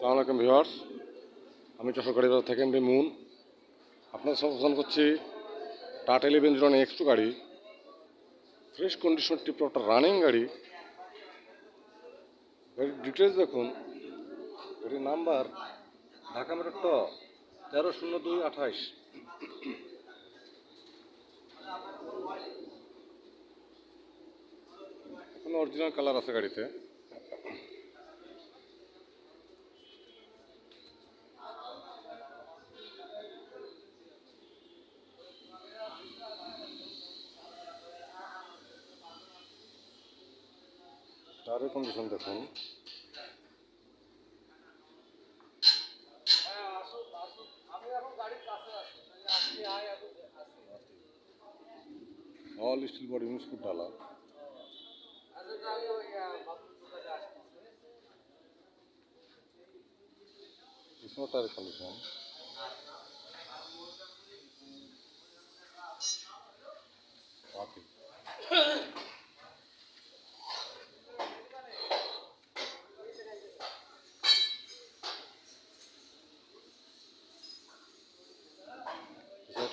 সালাম ভিউয়ার্স। আমি বাজার থেকে এমডি মুন। আপনাদের পছন্দ করছি। Tata eleven zero X two গাড়ি। ফ্রেশ কন্ডিশন টিপ একটা রানিং গাড়ি। গাড়ির ডিটেলস দেখুন। গাড়ির নাম্বার ঢাকা মেট্রো ট তেরো শূন্য দুই আঠাইশ। কোনো অরিজিনাল কালার আছে গাড়িতে। টায়ারের কন্ডিশন দেখুন। অল স্টিল বডি খুব ডালা টায়ারের কন্ডিশন বাকি পিছনের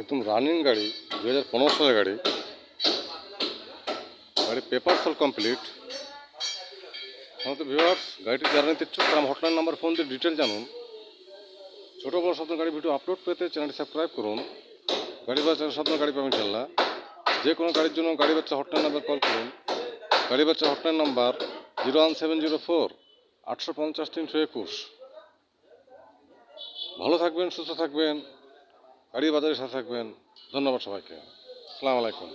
একদম রানিং গাড়ি দু হাজার পনেরো সালের গাড়ি। গাড়ির পেপার সল কমপ্লিট আমাদের ভিউয়ার্স গাড়িটি যারা নিতে ইচ্ছুক, তারা হটলাইন নাম্বার ফোন দিয়ে ডিটেল জানুন। ছোটো বড় স্বপ্ন গাড়ি ভিডিও আপলোড পেতে চ্যানেলটি সাবস্ক্রাইব করুন। গাড়ি বাচ্চার স্বপ্ন গাড়ি পাবেন ইনশাল্লাহ যে কোনো গাড়ির জন্য গাড়ি বাচ্চা হটলাইন নাম্বার কল করুন। গাড়ি বাচ্চা hotline number zero one seven zero four আটশো পঞ্চাশ তিনশো একুশ। ভালো থাকবেন, সুস্থ থাকবেন। গাড়ি বাজারে সাথে থাকবেন। ধন্যবাদ সবাইকে। আসসালামু আলাইকুম।